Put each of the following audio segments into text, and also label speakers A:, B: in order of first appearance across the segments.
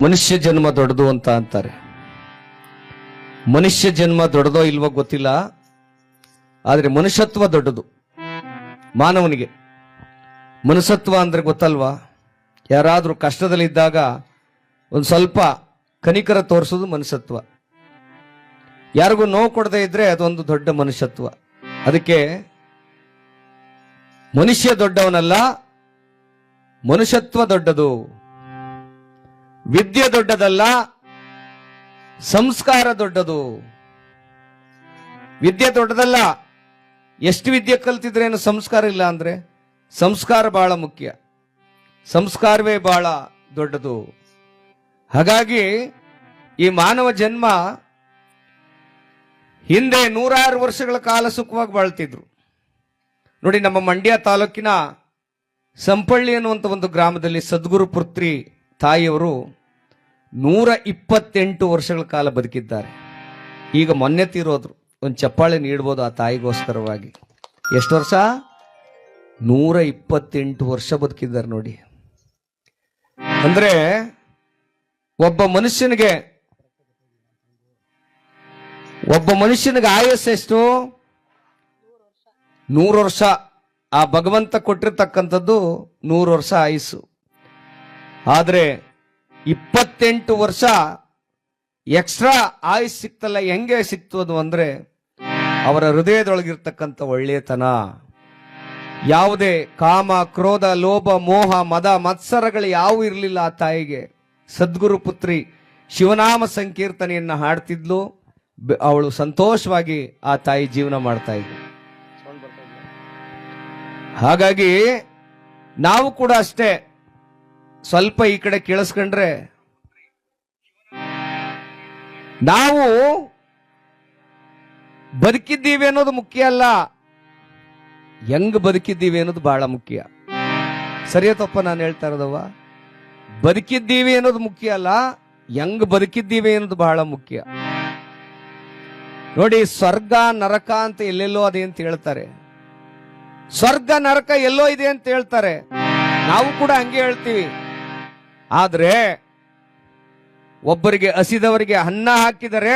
A: ಮನುಷ್ಯ ಜನ್ಮ ದೊಡ್ಡದು ಅಂತ ಅಂತಾರೆ. ಮನುಷ್ಯ ಜನ್ಮ ದೊಡ್ಡದೋ ಇಲ್ವೋ ಗೊತ್ತಿಲ್ಲ, ಆದರೆ ಮನುಷ್ಯತ್ವ ದೊಡ್ಡದು ಮಾನವನಿಗೆ. ಮನುಷ್ಯತ್ವ ಅಂದ್ರೆ ಗೊತ್ತಲ್ವಾ? ಯಾರಾದರೂ ಕಷ್ಟದಲ್ಲಿದ್ದಾಗ ಒಂದು ಸ್ವಲ್ಪ ಕನಿಕರ ತೋರಿಸೋದು ಮನುಷ್ಯತ್ವ. ಯಾರಿಗೂ ನೋವು ಕೊಡದೇ ಇದ್ರೆ ಅದೊಂದು ದೊಡ್ಡ ಮನುಷ್ಯತ್ವ. ಅದಕ್ಕೆ ಮನುಷ್ಯ ದೊಡ್ಡವನಲ್ಲ, ಮನುಷ್ಯತ್ವ ದೊಡ್ಡದು. ವಿದ್ಯೆ ದೊಡ್ಡದಲ್ಲ, ಸಂಸ್ಕಾರ ದೊಡ್ಡದು. ವಿದ್ಯೆ ದೊಡ್ಡದಲ್ಲ, ಎಷ್ಟು ವಿದ್ಯೆ ಕಲ್ತಿದ್ರೇನು ಸಂಸ್ಕಾರ ಇಲ್ಲ ಅಂದ್ರೆ? ಸಂಸ್ಕಾರ ಬಹಳ ಮುಖ್ಯ. ಸಂಸ್ಕಾರವೇ ಬಹಳ ದೊಡ್ಡದು. ಹಾಗಾಗಿ ಈ ಮಾನವ ಜನ್ಮ ಹಿಂದೆ ನೂರಾರು ವರ್ಷಗಳ ಕಾಲ ಸುಖವಾಗಿ ಬಾಳ್ತಿದ್ರು. ನೋಡಿ, ನಮ್ಮ ಮಂಡ್ಯ ತಾಲೂಕಿನ ಸಂಪಳ್ಳಿ ಅನ್ನುವಂಥ ಒಂದು ಗ್ರಾಮದಲ್ಲಿ ಸದ್ಗುರು ಪುತ್ರಿ ತಾಯಿಯವರು ನೂರ ಇಪ್ಪತ್ತೆಂಟು ವರ್ಷಗಳ ಕಾಲ ಬದುಕಿದ್ದಾರೆ. ಈಗ ಮೊನ್ನೆ ತೀರೋದ್ರು. ಒಂದು ಚಪ್ಪಾಳೆ ನೀಡ್ಬೋದು ಆ ತಾಯಿಗೋಸ್ಕರವಾಗಿ. ಎಷ್ಟು ವರ್ಷ? ನೂರ ಇಪ್ಪತ್ತೆಂಟು ವರ್ಷ ಬದುಕಿದ್ದಾರೆ ನೋಡಿ. ಅಂದ್ರೆ ಒಬ್ಬ ಮನುಷ್ಯನಿಗೆ ಒಬ್ಬ ಮನುಷ್ಯನಿಗೆ ಆಯಸ್ಸು ಎಷ್ಟು? ನೂರು ವರ್ಷ. ಆ ಭಗವಂತ ಕೊಟ್ಟಿರ್ತಕ್ಕಂಥದ್ದು ನೂರು ವರ್ಷ ಆಯಸ್ಸು. ಆದ್ರೆ ಇಪ್ಪತ್ತೆಂಟು ವರ್ಷ ಎಕ್ಸ್ಟ್ರಾ ಆಯುಸ್ ಸಿಕ್ತಲ್ಲ, ಹೆಂಗೆ ಸಿಕ್ತು ಅದು ಅಂದ್ರೆ ಅವರ ಹೃದಯದೊಳಗಿರ್ತಕ್ಕಂಥ ಒಳ್ಳೆಯತನ ಯಾವುದೇ ಕಾಮ, ಕ್ರೋಧ, ಲೋಭ, ಮೋಹ, ಮದ, ಮತ್ಸರಗಳು ಯಾವ ಇರಲಿಲ್ಲ ಆ ತಾಯಿಗೆ. ಸದ್ಗುರು ಪುತ್ರಿ ಶಿವನಾಮ ಸಂಕೀರ್ತನೆಯನ್ನ ಹಾಡ್ತಿದ್ಲು. ಅವಳು ಸಂತೋಷವಾಗಿ ಆ ತಾಯಿ ಜೀವನ ಮಾಡ್ತಾ ಇದ್ಲು. ಹಾಗಾಗಿ ನಾವು ಕೂಡ ಅಷ್ಟೇ ಸ್ವಲ್ಪ ಈ ಕಡೆ ಕೇಳಿಸ್ಕೊಂಡ್ರೆ ನಾವು ಬದುಕಿದ್ದೀವಿ ಅನ್ನೋದು ಮುಖ್ಯ ಅಲ್ಲ. ಹೆಂಗ್ ಬದುಕಿದ್ದೀವಿ ಅನ್ನೋದು ಬಹಳ ಮುಖ್ಯ. ಸರಿಯ ತಪ್ಪ ನಾನು ಹೇಳ್ತಾ ಇರೋದವ್ವ. ಬದುಕಿದ್ದೀವಿ ಅನ್ನೋದು ಮುಖ್ಯ ಅಲ್ಲ ಹೆಂಗ್ ಬದುಕಿದ್ದೀವಿ ಅನ್ನೋದು ಬಹಳ ಮುಖ್ಯ. ನೋಡಿ, ಸ್ವರ್ಗ, ನರಕ ಅಂತ ಎಲ್ಲೆಲ್ಲೋ ಅದೇ ಅಂತ ಹೇಳ್ತಾರೆ. ಸ್ವರ್ಗ, ನರಕ ಎಲ್ಲೋ ಇದೆ ಅಂತ ಹೇಳ್ತಾರೆ. ನಾವು ಕೂಡ ಹಂಗೆ ಹೇಳ್ತೀವಿ. ಆದ್ರೆ ಒಬ್ಬರಿಗೆ ಹಸಿದವರಿಗೆ ಅನ್ನ ಹಾಕಿದರೆ,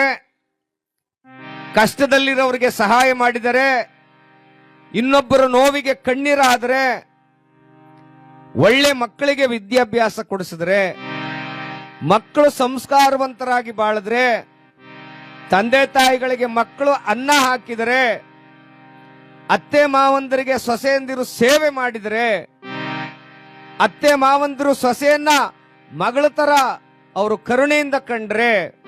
A: ಕಷ್ಟದಲ್ಲಿರೋರಿಗೆ ಸಹಾಯ ಮಾಡಿದರೆ, ಇನ್ನೊಬ್ಬರ ನೋವಿಗೆ ಕಣ್ಣೀರಾದರೆ, ಒಳ್ಳೆ ಮಕ್ಕಳಿಗೆ ವಿದ್ಯಾಭ್ಯಾಸ ಕೊಡಿಸಿದ್ರೆ, ಮಕ್ಕಳು ಸಂಸ್ಕಾರವಂತರಾಗಿ ಬಾಳಿದ್ರೆ, ತಂದೆ ತಾಯಿಗಳಿಗೆ ಮಕ್ಕಳು ಅನ್ನ ಹಾಕಿದರೆ, ಅತ್ತೆ ಮಾವಂದರಿಗೆ ಸೊಸೆಯಂದಿರು ಸೇವೆ ಮಾಡಿದರೆ, ಅತ್ತೆ ಮಾವಂದಿರು ಸೊಸೆಯನ್ನ ಮಗಳ ತರ ಅವರು ಕರುಣೆಯಿಂದ ಕಂಡ್ರೆ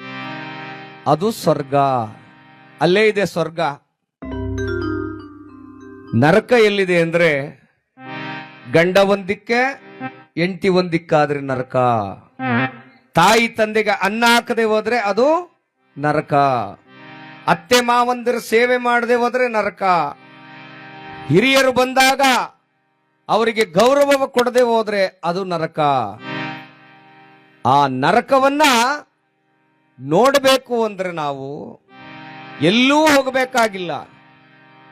A: ಅದು ಸ್ವರ್ಗ. ಅಲ್ಲೇ ಇದೆ ಸ್ವರ್ಗ. ನರಕ ಎಲ್ಲಿದೆ ಅಂದ್ರೆ ಗಂಡ ಒಂದಿಕ್ಕೆ ಎಂಟಿ ಒಂದಿಕ್ಕಾದ್ರೆ ನರಕ. ತಾಯಿ ತಂದೆಗೆ ಅನ್ನ ಹಾಕದೆ ಹೋದ್ರೆ ಅದು ನರಕ. ಅತ್ತೆ ಮಾವಂದಿರ ಸೇವೆ ಮಾಡದೆ ಹೋದ್ರೆ ನರಕ. ಹಿರಿಯರು ಬಂದಾಗ ಅವರಿಗೆ ಗೌರವ ಕೊಡದೆ ಹೋದ್ರೆ ಅದು ನರಕ. ಆ ನರಕವನ್ನ ನೋಡಬೇಕು ಅಂದ್ರೆ ನಾವು ಎಲ್ಲೂ ಹೋಗಬೇಕಾಗಿಲ್ಲ.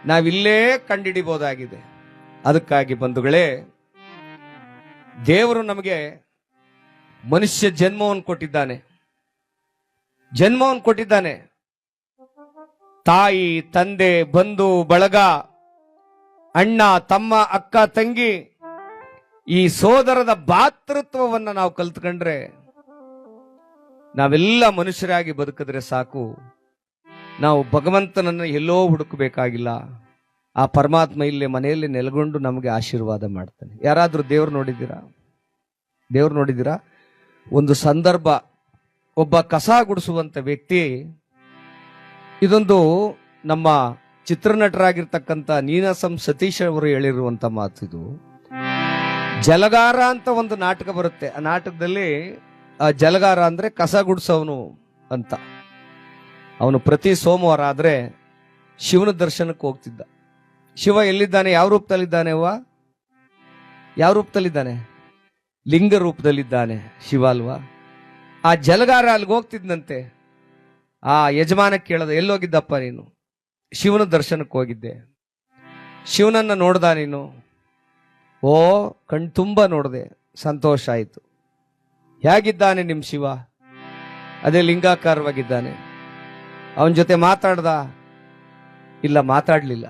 A: ನಾವಿಲ್ಲೇ ಕಂಡಿಡಿಬೋದಾಗಿದೆ. ಅದಕ್ಕಾಗಿ ಬಂಧುಗಳೇ, ದೇವರು ನಮಗೆ ಮನುಷ್ಯ ಜನ್ಮವನ್ನು ಕೊಟ್ಟಿದ್ದಾನೆ. ಜನ್ಮವನ್ನು ಕೊಟ್ಟಿದ್ದಾನೆ. ತಾಯಿ, ತಂದೆ, ಬಂಧು, ಬಳಗ, ಅಣ್ಣ, ತಮ್ಮ, ಅಕ್ಕ, ತಂಗಿ, ಈ ಸೋದರದ ಭಾತೃತ್ವವನ್ನು ನಾವು ಕಲ್ತ್ಕೊಂಡ್ರೆ ನಾವೆಲ್ಲ ಮನುಷ್ಯರಾಗಿ ಬದುಕಿದ್ರೆ ಸಾಕು. ನಾವು ಭಗವಂತನನ್ನು ಎಲ್ಲೋ ಹುಡುಕಬೇಕಾಗಿಲ್ಲ. ಆ ಪರಮಾತ್ಮ ಇಲ್ಲೇ ಮನೆಯಲ್ಲಿ ನೆಲೆಗೊಂಡು ನಮಗೆ ಆಶೀರ್ವಾದ ಮಾಡ್ತಾನೆ. ಯಾರಾದರೂ ದೇವ್ರು ನೋಡಿದ್ದೀರಾ? ದೇವ್ರು ನೋಡಿದ್ದೀರಾ? ಒಂದು ಸಂದರ್ಭ, ಒಬ್ಬ ಕಸ ಗುಡಿಸುವಂಥ ವ್ಯಕ್ತಿ, ಇದೊಂದು ನಮ್ಮ ಚಿತ್ರನಟರಾಗಿರ್ತಕ್ಕಂಥ ನೀನಾಸಂ ಸತೀಶ್ ಅವರು ಹೇಳಿರುವಂಥ ಮಾತು ಇದು ಜಲಗಾರ ಅಂತ ಒಂದು ನಾಟಕ ಬರುತ್ತೆ. ಆ ನಾಟಕದಲ್ಲಿ ಜಲಗಾರ ಅಂದ್ರೆ ಕಸ ಗುಡಿಸೋನು ಅಂತ. ಅವನು ಪ್ರತಿ ಸೋಮವಾರ ಆದ್ರೆ ಶಿವನ ದರ್ಶನಕ್ಕೆ ಹೋಗ್ತಿದ್ದ. ಶಿವ ಎಲ್ಲಿದ್ದಾನೆ? ಯಾವ ರೂಪದಲ್ಲಿದ್ದಾನೆ ಅವ್ವ? ಯಾವ ರೂಪದಲ್ಲಿದ್ದಾನೆ? ಲಿಂಗ ರೂಪದಲ್ಲಿದ್ದಾನೆ ಶಿವ ಅಲ್ವಾ? ಆ ಜಲಗಾರ ಅಲ್ಲಿಗೆ ಹೋಗ್ತಿದ್ನಂತೆ. ಆ ಯಜಮಾನ ಕೇಳದ, ಎಲ್ಲೋಗಿದ್ದಪ್ಪ ನೀನು? ಶಿವನ ದರ್ಶನಕ್ಕೆ ಹೋಗಿದ್ದೆ. ಶಿವನನ್ನ ನೋಡ್ದ ನೀನು? ಓ, ಕಣ್ ತುಂಬ ನೋಡಿದೆ. ಸಂತೋಷ ಆಯಿತು. ಹೇಗಿದ್ದಾನೆ ನಿಮ್ಮ ಶಿವ? ಅದೇ ಲಿಂಗಾಕಾರವಾಗಿದ್ದಾನೆ. ಅವನ ಜೊತೆ ಮಾತಾಡ್ದ? ಇಲ್ಲ, ಮಾತಾಡ್ಲಿಲ್ಲ.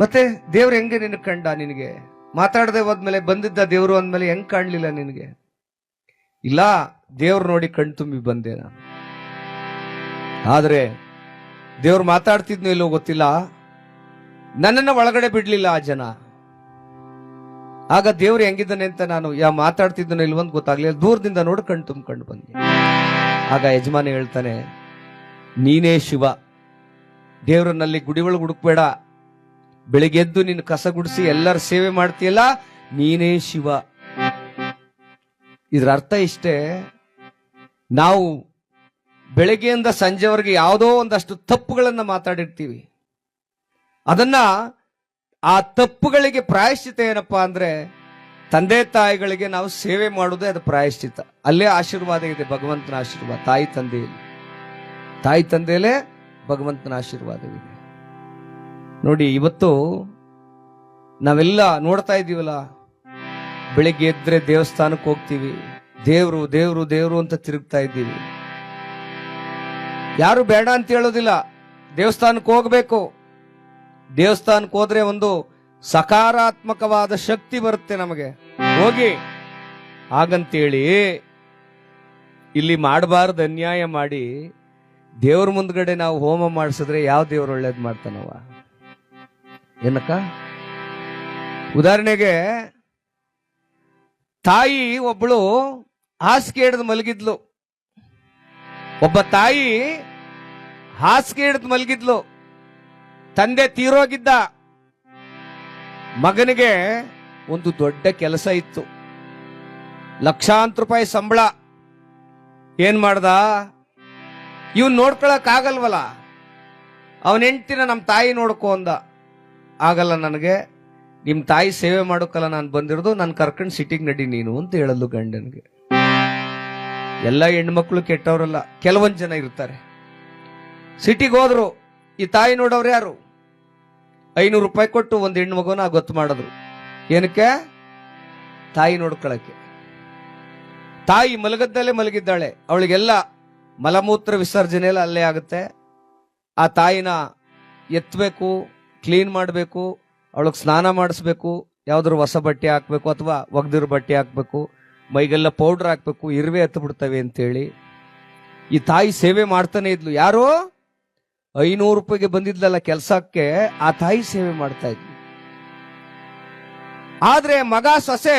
A: ಮತ್ತೆ ದೇವ್ರು ಹೆಂಗೆ ನಿನಗೆ ಕಂಡ ನಿನಗೆ? ಮಾತಾಡದೆ ಹೋದ್ಮೇಲೆ ಬಂದಿದ್ದ ದೇವರು ಅಂದ್ಮೇಲೆ ಹೆಂಗ್ ಕಾಣ್ಲಿಲ್ಲ ನಿನಗೆ? ಇಲ್ಲ, ದೇವ್ರು ನೋಡಿ ಕಣ್ ತುಂಬಿ ಬಂದೆ ನಾನು. ಆದ್ರೆ ದೇವ್ರು ಮಾತಾಡ್ತಿದ್ನೋ ಇಲ್ಲೋ ಗೊತ್ತಿಲ್ಲ. ನನ್ನನ್ನು ಒಳಗಡೆ ಬಿಡ್ಲಿಲ್ಲ ಆ ಜನ. ಆಗ ದೇವ್ರು ಹೆಂಗಿದ್ದಾನೆ ಅಂತ ನಾನು ಯಾ ಮಾತಾಡ್ತಿದ್ದನೋ ಇಲ್ವಂತ ಗೊತ್ತಾಗ್ಲಿಲ್ಲ. ದೂರದಿಂದ ನೋಡಿ ಕಣ್ ತುಂಬ್ಕೊಂಡು ಆಗ ಯಜಮಾನ ಹೇಳ್ತಾನೆ, ನೀನೇ ಶಿವ ದೇವ್ರನ್ನಲ್ಲಿ ಗುಡಿ ಒಳಗೆ ಹುಡುಕ್ಬೇಡ. ಬೆಳಿಗ್ಗೆ ಎದ್ದು ನೀನು ಕಸ ಗುಡಿಸಿ ಎಲ್ಲರ ಸೇವೆ ಮಾಡ್ತೀಯಲ್ಲ, ನೀನೇ ಶಿವ. ಇದ್ರ ಅರ್ಥ ಇಷ್ಟೇ, ನಾವು ಬೆಳಗ್ಗೆಯಿಂದ ಸಂಜೆವರೆಗೆ ಯಾವುದೋ ಒಂದಷ್ಟು ತಪ್ಪುಗಳನ್ನ ಮಾತಾಡಿರ್ತೀವಿ. ಅದನ್ನ ಆ ತಪ್ಪುಗಳಿಗೆ ಪ್ರಾಯಶ್ಚಿತ ಏನಪ್ಪಾ ಅಂದ್ರೆ ತಂದೆ ತಾಯಿಗಳಿಗೆ ನಾವು ಸೇವೆ ಮಾಡುವುದೇ ಅದು ಪ್ರಾಯಶ್ಚಿತ. ಅಲ್ಲೇ ಆಶೀರ್ವಾದ ಇದೆ ಭಗವಂತನ ಆಶೀರ್ವಾದ. ತಾಯಿ ತಂದೆಯಲ್ಲಿ. ತಾಯಿ ತಂದೆಯಲ್ಲೇ ಭಗವಂತನ ಆಶೀರ್ವಾದವಿದೆ. ನೋಡಿ, ಇವತ್ತು ನಾವೆಲ್ಲ ನೋಡ್ತಾ ಇದ್ದೀವಲ್ಲ, ಬೆಳಿಗ್ಗೆ ಎದ್ರೆ ದೇವಸ್ಥಾನಕ್ಕೆ ಹೋಗ್ತೀವಿ. ದೇವ್ರು ದೇವ್ರು ದೇವ್ರು ಅಂತ ತಿರುಗ್ತಾ ಇದ್ದೀವಿ. ಯಾರು ಬೇಡ ಅಂತ ಹೇಳೋದಿಲ್ಲ. ದೇವಸ್ಥಾನಕ್ಕೆ ಹೋಗ್ಬೇಕು. ದೇವಸ್ಥಾನಕ್ಕೆ ಹೋದ್ರೆ ಒಂದು ಸಕಾರಾತ್ಮಕವಾದ ಶಕ್ತಿ ಬರುತ್ತೆ ನಮಗೆ. ಹೋಗಿ. ಹಾಗಂತೇಳಿ ಇಲ್ಲಿ ಮಾಡಬಾರ್ದು ಅನ್ಯಾಯ ಮಾಡಿ ದೇವ್ರ ಮುಂದ್ಗಡೆ ನಾವು ಹೋಮ ಮಾಡಿಸಿದ್ರೆ ಯಾವ ದೇವ್ರು ಒಳ್ಳೇದು ಮಾಡ್ತಾನವ? ಏನಕ್ಕ? ಉದಾಹರಣೆಗೆ ತಾಯಿ ಒಬ್ಬಳು ಹಾಸಿಗೆ ಹಿಡಿದು ಮಲಗಿದ್ಲು. ಒಬ್ಬ ತಾಯಿ ಹಾಸಿಗೆ ಹಿಡಿದು ಮಲಗಿದ್ಲು. ತಂದೆ ತೀರೋಗಿದ್ದ ಮಗನಿಗೆ ಒಂದು ದೊಡ್ಡ ಕೆಲಸ ಇತ್ತು. ಲಕ್ಷಾಂತರ ರೂಪಾಯಿ ಸಂಬಳ. ಏನ್ ಮಾಡ್ದ? ಇವ್ ನೋಡ್ಕೊಳಕ್ ಆಗಲ್ವಲ್ಲ ಅವನ ಹೆಂಡ್ತಿನ ನಮ್ಮ ತಾಯಿ ನೋಡ್ಕೊ ಅಂದ. ಆಗಲ್ಲ ನನಗೆ. ನಿಮ್ ತಾಯಿ ಸೇವೆ ಮಾಡೋಕಲ್ಲ ನಾನು ಬಂದಿರೋದು, ನಾನು ಕರ್ಕೊಂಡು ಸಿಟಿಗೆ ನಡಿ ನೀನು ಅಂತ ಹೇಳಲು ಗಂಡನಿಗೆ. ಎಲ್ಲ ಹೆಣ್ಮಕ್ಳು ಕೆಟ್ಟವರಲ್ಲ, ಕೆಲವೊಂದು ಜನ ಇರ್ತಾರೆ. ಸಿಟಿಗೆ ಹೋದ್ರು, ಈ ತಾಯಿ ನೋಡೋರು ಯಾರು? ಐನೂರು ರೂಪಾಯಿ ಕೊಟ್ಟು ಒಂದು ಹೆಣ್ಣು ಮಗುನ ಗೊತ್ತು ಮಾಡಿದ್ರು. ಏನಕ್ಕೆ? ತಾಯಿ ನೋಡ್ಕೊಳಕ್ಕೆ. ತಾಯಿ ಮಲಗದ್ದಲ್ಲೇ ಮಲಗಿದ್ದಾಳೆ. ಅವಳಿಗೆಲ್ಲ ಮಲಮೂತ್ರ ವಿಸರ್ಜನೆ ಎಲ್ಲ ಅಲ್ಲೇ ಆಗುತ್ತೆ. ಆ ತಾಯಿನ ಎತ್ತಬೇಕು ಕ್ಲೀನ್ ಮಾಡಬೇಕು, ಅವಳಿಗೆ ಸ್ನಾನ ಮಾಡಿಸ್ಬೇಕು, ಯಾವ್ದಾದ್ರು ಹೊಸ ಬಟ್ಟೆ ಹಾಕ್ಬೇಕು ಅಥವಾ ಒಗ್ದಿರೋ ಬಟ್ಟೆ ಹಾಕ್ಬೇಕು, ಮೈಗೆಲ್ಲ ಪೌಡ್ರ್ ಹಾಕ್ಬೇಕು, ಇರುವೆ ಎತ್ತು ಬಿಡ್ತವೆ ಅಂತೇಳಿ ಈ ತಾಯಿ ಸೇವೆ ಮಾಡ್ತಾನೆ ಇದ್ಲು. ಯಾರು? ಐನೂರು ರೂಪಾಯಿಗೆ ಬಂದಿದ್ಲಲ್ಲ ಕೆಲಸಕ್ಕೆ, ಆ ತಾಯಿ ಸೇವೆ ಮಾಡ್ತಾ ಇದ್ವಿ ಆದ್ರೆ ಮಗ ಸೊಸೆ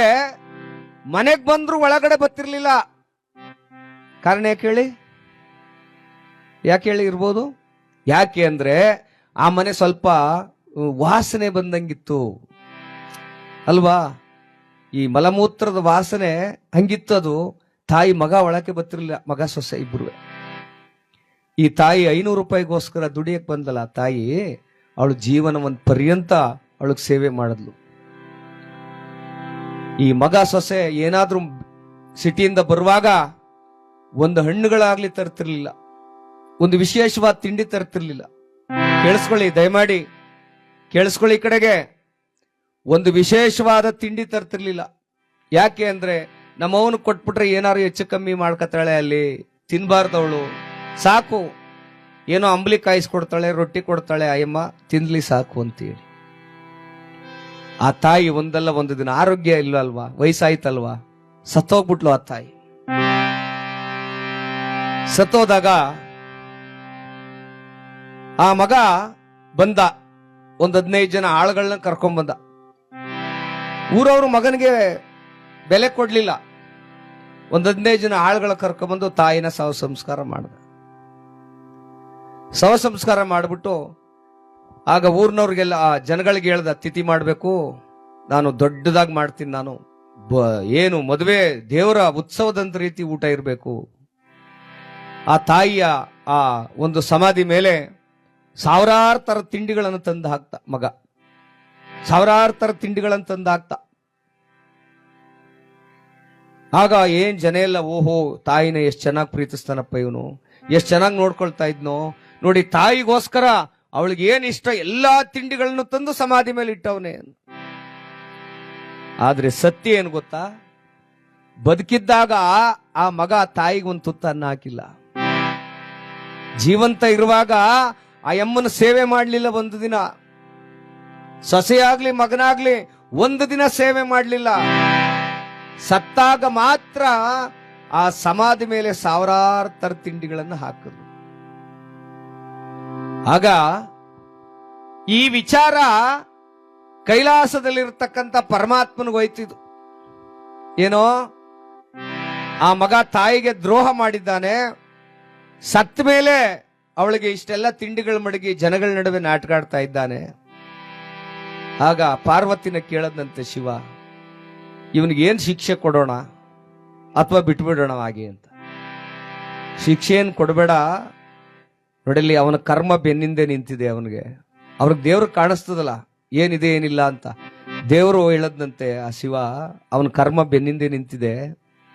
A: ಮನೆಗ್ ಬಂದ್ರು ಒಳಗಡೆ ಬತ್ತಿರ್ಲಿಲ್ಲ ಕಾರಣ ಯಾಕೆ ಹೇಳಿ? ಯಾಕೆ ಹೇಳಿ ಇರ್ಬೋದು? ಯಾಕೆ ಅಂದ್ರೆ ಆ ಮನೆ ಸ್ವಲ್ಪ ವಾಸನೆ ಬಂದಂಗಿತ್ತು. ಅಲ್ವಾ? ಈ ಮಲಮೂತ್ರದ ವಾಸನೆ ಹಂಗಿತ್ತು ಅದು. ತಾಯಿ ಮಗ ಒಳಕ್ಕೆ ಬತ್ತಿರ್ಲಿಲ್ಲ ಮಗ ಸೊಸೆ ಇಬ್ರು ಈ ತಾಯಿ ಐನೂರು ರೂಪಾಯಿಗೋಸ್ಕರ ದುಡಿಯಕ್ಕೆ ಬಂದಲ್ಲ ತಾಯಿ, ಅವಳು ಜೀವನ ಒಂದು ಪರ್ಯಂತ ಅವಳಿಗೆ ಸೇವೆ ಮಾಡಿದ್ಲು. ಈ ಮಗ ಸೊಸೆ ಏನಾದ್ರೂ ಸಿಟಿಯಿಂದ ಬರುವಾಗ ಒಂದು ಹಣ್ಣುಗಳಾಗ್ಲಿ ತರ್ತಿರ್ಲಿಲ್ಲ, ಒಂದು ವಿಶೇಷವಾದ ತಿಂಡಿ ತರ್ತಿರ್ಲಿಲ್ಲ. ಕೇಳಿಸ್ಕೊಳ್ಳಿ, ದಯಮಾಡಿ, ಕೇಳಿಸ್ಕೊಳ್ಳಿ ಕಡೆಗೆ. ಒಂದು ವಿಶೇಷವಾದ ತಿಂಡಿ ತರ್ತಿರ್ಲಿಲ್ಲ. ಯಾಕೆ ಅಂದ್ರೆ ನಮ್ಮವನು ಕೊಟ್ಬಿಟ್ರೆ ಏನಾರು ಹೆಚ್ಚು ಕಮ್ಮಿ ಮಾಡ್ಕತ್ತಾಳೆ ಅಲ್ಲಿ, ತಿನ್ಬಾರ್ದವಳು. ಸಾಕು. ಏನೋ ಅಂಬ್ಲಿ ಕಾಯಿಸ್ಕೊಡ್ತಾಳೆ ರೊಟ್ಟಿ ಕೊಡ್ತಾಳೆ, ಅಯ್ಯಮ್ಮ, ತಿನ್ಲಿ ಸಾಕು ಅಂತೇಳಿ. ಆ ತಾಯಿ ಒಂದಲ್ಲ ಒಂದು ದಿನ, ಆರೋಗ್ಯ ಇಲ್ಲ ಅಲ್ವಾ ವಯಸ್ಸಾಯ್ತಲ್ವಾ? ಸತ್ತೋಗ್ಬಿಟ್ಲು ಆ ತಾಯಿ. ಸತ್ತೋದಾಗ ಆ ಮಗ ಬಂದ. ಒಂದ್ ಹದಿನೈದು ಜನ ಆಳುಗಳನ್ನ ಕರ್ಕೊಂಡ್ ಬಂದ ಊರವರು ಮಗನಿಗೆ ಬೆಲೆ ಕೊಡ್ಲಿಲ್ಲ. ಒಂದ್ ಹದಿನೈದು ಜನ ಆಳುಗಳ ಕರ್ಕೊಂಡ್ಬಂದು ತಾಯಿನ ಸಾವು ಸಂಸ್ಕಾರ ಮಾಡ್ದ. ಶವ ಸಂಸ್ಕಾರ ಮಾಡ್ಬಿಟ್ಟು ಆಗ ಊರ್ನವ್ರಿಗೆಲ್ಲ, ಆ, ಜನಗಳಿಗೆ ಹೇಳ್ದ ಅತಿಥಿ ಮಾಡಬೇಕು. ನಾನು ದೊಡ್ಡದಾಗಿ ಮಾಡ್ತೀನಿ ನಾನು. ಏನು, ಮದುವೆ, ದೇವರ ಉತ್ಸವದಂತ ರೀತಿ ಊಟ ಇರಬೇಕು. ಆ ತಾಯಿಯ, ಆ, ಒಂದು ಸಮಾಧಿ ಮೇಲೆ ಸಾವಿರಾರು ಥರ ತಿಂಡಿಗಳನ್ನು ತಂದು ಹಾಕ್ತಾ ಮಗ. ಸಾವಿರಾರು ಥರ ತಿಂಡಿಗಳನ್ನು ತಂದು ಹಾಕ್ತಾ. ಆಗ ಏನ್ ಜನ ಎಲ್ಲ, ಓಹೋ, ತಾಯಿನ ಎಷ್ಟು ಚೆನ್ನಾಗಿ ಪ್ರೀತಿಸ್ತಾನಪ್ಪ ಇವನು. ಎಷ್ಟು ಚೆನ್ನಾಗಿ ನೋಡ್ಕೊಳ್ತಾ ಇದ್ನೋ. ನೋಡಿ ತಾಯಿಗೋಸ್ಕರ ಅವಳಿಗೆ ಏನ್ ಇಷ್ಟ ಎಲ್ಲಾ ತಿಂಡಿಗಳನ್ನು ತಂದು ಸಮಾಧಿ ಮೇಲೆ ಇಟ್ಟವನೇ. ಆದ್ರೆ ಸತ್ಯ ಏನು ಗೊತ್ತಾ? ಬದುಕಿದ್ದಾಗ ಆ ಮಗ ತಾಯಿಗೆ ಒಂದು ತುತ್ತ ಹಾಕಿಲ್ಲ. ಜೀವಂತ ಇರುವಾಗ ಆ ಎಮ್ಮನ ಸೇವೆ ಮಾಡಲಿಲ್ಲ ಒಂದು ದಿನ. ಸೊಸೆಯಾಗ್ಲಿ, ಮಗನಾಗ್ಲಿ ಒಂದು ದಿನ ಸೇವೆ ಮಾಡಲಿಲ್ಲ. ಸತ್ತಾಗ ಮಾತ್ರ ಆ ಸಮಾಧಿ ಮೇಲೆ ಸಾವಿರಾರು ತರ ತಿಂಡಿಗಳನ್ನು ಹಾಕಿದ್ರು ಆಗ ಈ ವಿಚಾರ ಕೈಲಾಸದಲ್ಲಿರ್ತಕ್ಕಂಥ ಹೋಯ್ತಿದ್ದು. ಏನೋ ಆ ಮಗ ತಾಯಿಗೆ ದ್ರೋಹ ಮಾಡಿದ್ದಾನೆ, ಸತ್ತ ಮೇಲೆ ಅವಳಿಗೆ ಇಷ್ಟೆಲ್ಲ ತಿಂಡಿಗಳು ಮಡಗಿ ಜನಗಳ ನಡುವೆ ನಾಟಕಾಡ್ತಾ ಇದ್ದಾನೆ. ಆಗ ಪಾರ್ವತಿನ ಕೇಳದಂತೆ ಶಿವ, ಇವನಿಗೆ ಏನು ಶಿಕ್ಷೆ ಕೊಡೋಣ ಅಥವಾ ಬಿಟ್ಬಿಡೋಣ ಹಾಗೆ ಅಂತ. ಶಿಕ್ಷೆ ಏನ್ ಕೊಡಬೇಡ ನೋಡಲಿ ಅವನ ಕರ್ಮ ಬೆನ್ನಿಂದೆ ನಿಂತಿದೆ ಅವನಿಗೆ. ಅವ್ರಿಗೆ ದೇವ್ರಿಗೆ ಕಾಣಿಸ್ತದಲ್ಲ, ಏನಿದೆ, ಏನಿಲ್ಲ ಅಂತ. ದೇವರು ಹೇಳದಂತೆ ಆ ಶಿವ, ಅವನ ಕರ್ಮ ಬೆನ್ನಿಂದೆ ನಿಂತಿದೆ,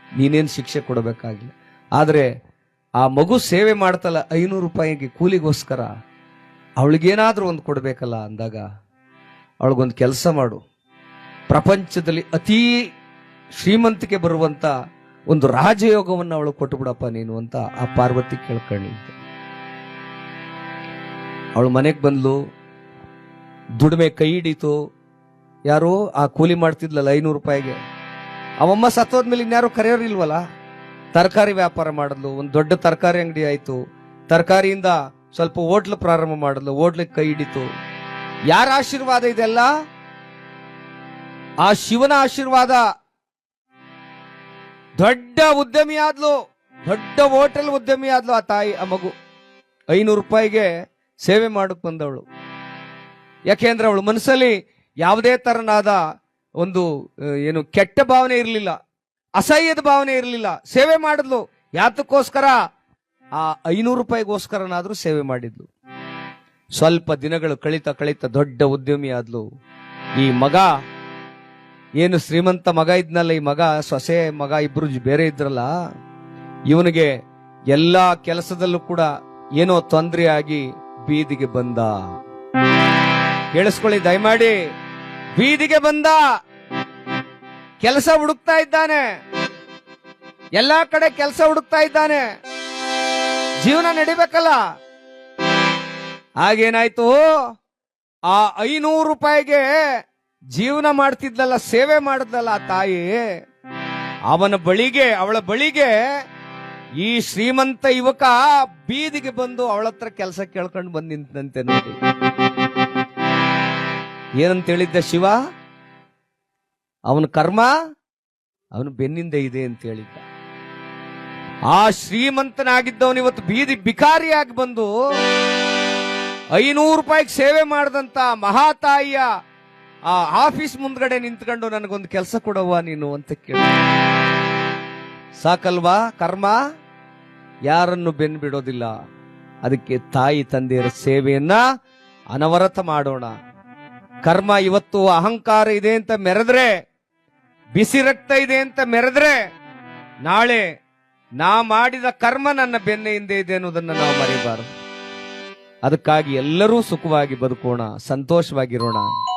A: ನೀನೇನು ಶಿಕ್ಷೆ ಕೊಡಬೇಕಾಗಿಲ್ಲ. ಆದರೆ ಆ ಮಗು ಸೇವೆ ಮಾಡ್ತಲ್ಲ ಐನೂರು ರೂಪಾಯಿಗೆ ಕೂಲಿಗೋಸ್ಕರ, ಅವಳಿಗೇನಾದರೂ ಒಂದು ಕೊಡಬೇಕಲ್ಲ ಅಂದಾಗ, ಅವಳಿಗೊಂದು ಕೆಲಸ ಮಾಡು. ಪ್ರಪಂಚದಲ್ಲಿ ಅತೀ ಶ್ರೀಮಂತಿಕೆ ಬರುವಂಥ ಒಂದು ರಾಜಯೋಗವನ್ನು ಅವಳು ಕೊಟ್ಟುಬಿಡಪ್ಪ ನೀನು ಅಂತ ಆ ಪಾರ್ವತಿ ಕೇಳ್ಕೊಂಡಿದ್ದೆ ಅವಳು ಮನೆಗೆ ಬಂದ್ಲು. ದುಡಿಮೆ ಕೈ ಹಿಡೀತು. ಯಾರೋ ಆ ಕೂಲಿ ಮಾಡ್ತಿದ್ಲಲ್ಲ ಐನೂರು ರೂಪಾಯಿಗೆ. ಅವಮ್ಮ ಸತ್ತೋದ್ಮೇಲೆ ಇನ್ಯಾರು ಕರೆಯೋರಿಲ್ವಲ್ಲ ತರಕಾರಿ ವ್ಯಾಪಾರ ಮಾಡಿದ್ಲು. ಒಂದು ದೊಡ್ಡ ತರಕಾರಿ ಅಂಗಡಿ ಆಯಿತು. ತರಕಾರಿಯಿಂದ ಸ್ವಲ್ಪ ಓಟ್ಲು ಪ್ರಾರಂಭ ಮಾಡಿದ್ಲು. ಹೋಟ್ಲಿಗೆ ಕೈ ಹಿಡಿತು. ಯಾರ ಆಶೀರ್ವಾದ ಇದೆಲ್ಲ? ಆ ಶಿವನ ಆಶೀರ್ವಾದ. ದೊಡ್ಡ ಉದ್ಯಮಿ ಆದ್ಲು ದೊಡ್ಡ ಹೋಟೆಲ್ ಉದ್ಯಮಿ ಆದ್ಲು ಆ ತಾಯಿ, ಆ ಮಗು. ಐನೂರು ರೂಪಾಯಿಗೆ ಸೇವೆ ಮಾಡಕ್ ಬಂದವಳು. ಯಾಕೆಂದ್ರೆ ಅವಳು ಮನಸ್ಸಲ್ಲಿ ಯಾವುದೇ ತರನಾದ ಒಂದು ಏನು ಕೆಟ್ಟ ಭಾವನೆ ಇರಲಿಲ್ಲ, ಅಸಹ್ಯದ ಭಾವನೆ ಇರಲಿಲ್ಲ, ಸೇವೆ ಮಾಡಿದ್ಲು. ಯಾತಕ್ಕೋಸ್ಕರ? ಆ ಐನೂರು ರೂಪಾಯಿಗೋಸ್ಕರನಾದ್ರೂ ಸೇವೆ ಮಾಡಿದ್ಲು. ಸ್ವಲ್ಪ ದಿನಗಳು ಕಳಿತ ಕಳಿತ ದೊಡ್ಡ ಉದ್ಯಮಿ ಆದ್ಲು. ಈ ಮಗ, ಏನು ಶ್ರೀಮಂತ ಮಗ ಇದ್ನಲ್ಲ ಈ ಮಗ, ಸೊಸೆ ಮಗ ಇಬ್ರು ಬೇರೆ ಇದ್ರಲ್ಲ, ಇವನಿಗೆ ಎಲ್ಲಾ ಕೆಲಸದಲ್ಲೂ ಕೂಡ ಏನೋ ತೊಂದರೆ ಆಗಿ ಬೀದಿಗೆ ಬಂದ. ಕೇಳಿಸ್ಕೊಳ್ಳಿ, ದಯಮಾಡಿ. ಬೀದಿಗೆ ಬಂದ. ಕೆಲಸ ಹುಡುಕ್ತಾ ಇದ್ದಾನೆ. ಎಲ್ಲಾ ಕಡೆ ಕೆಲಸ ಹುಡುಕ್ತಾ ಇದ್ದಾನೆ. ಜೀವನ ನಡಿಬೇಕಲ್ಲ. ಆಗೇನಾಯ್ತು ಆ ಐನೂರು ರೂಪಾಯಿಗೆ ಜೀವನ ಮಾಡ್ತಿದ್ಲಲ್ಲ, ಸೇವೆ ಮಾಡಿದ್ಲಲ್ಲ ತಾಯಿ. ಅವನ ಬಳಿಗೆ, ಅವಳ ಬಳಿಗೆ ಈ ಶ್ರೀಮಂತ ಯುವಕ ಬೀದಿಗೆ ಬಂದು ಅವಳ ಹತ್ರ ಕೆಲಸ ಕೇಳ್ಕೊಂಡು ಬಂದ್ ನಿಂತಂತೆ ನೋಡಿ. ಏನಂತ ಹೇಳಿದ್ದ ಶಿವ? ಅವನ ಕರ್ಮ ಅವನು ಬೆನ್ನಿಂದ ಇದೆ ಅಂತ ಹೇಳಿದ್ದ. ಆ ಶ್ರೀಮಂತನಾಗಿದ್ದವನು ಇವತ್ತು ಬೀದಿ ಬಿಕಾರಿಯಾಗಿ ಬಂದು ಐನೂರು ರೂಪಾಯಿಗೆ ಸೇವೆ ಮಾಡಿದಂತ ಮಹಾತಾಯಿಯ ಆ ಆಫೀಸ್ ಮುಂದ್ಗಡೆ ನಿಂತ್ಕೊಂಡು ನನಗೊಂದು ಕೆಲಸ ಕೊಡವ್ವ ನೀನು ಅಂತ ಕೇಳ ಸಾಕಲ್ವಾ ಕರ್ಮ? ಯಾರನ್ನು ಬೆನ್ ಬಿಡೋದಿಲ್ಲ ಅದಕ್ಕೆ ತಾಯಿ ತಂದೆಯರ ಸೇವೆಯನ್ನ ಅನವರತ ಮಾಡೋಣ. ಕರ್ಮ ಇವತ್ತು ಅಹಂಕಾರ ಇದೆ ಅಂತ ಮೆರೆದ್ರೆ, ಬಿಸಿ ರಕ್ತ ಇದೆ ಅಂತ ಮೆರೆದ್ರೆ, ನಾಳೆ ನಾ ಮಾಡಿದ ಕರ್ಮ ನನ್ನ ಬೆನ್ನ ಹಿಂದೆ ಇದೆ ಅನ್ನೋದನ್ನ ನಾವು ಮರೆಯಬಾರದು ಅದಕ್ಕಾಗಿ ಎಲ್ಲರೂ ಸುಖವಾಗಿ ಬದುಕೋಣ, ಸಂತೋಷವಾಗಿರೋಣ.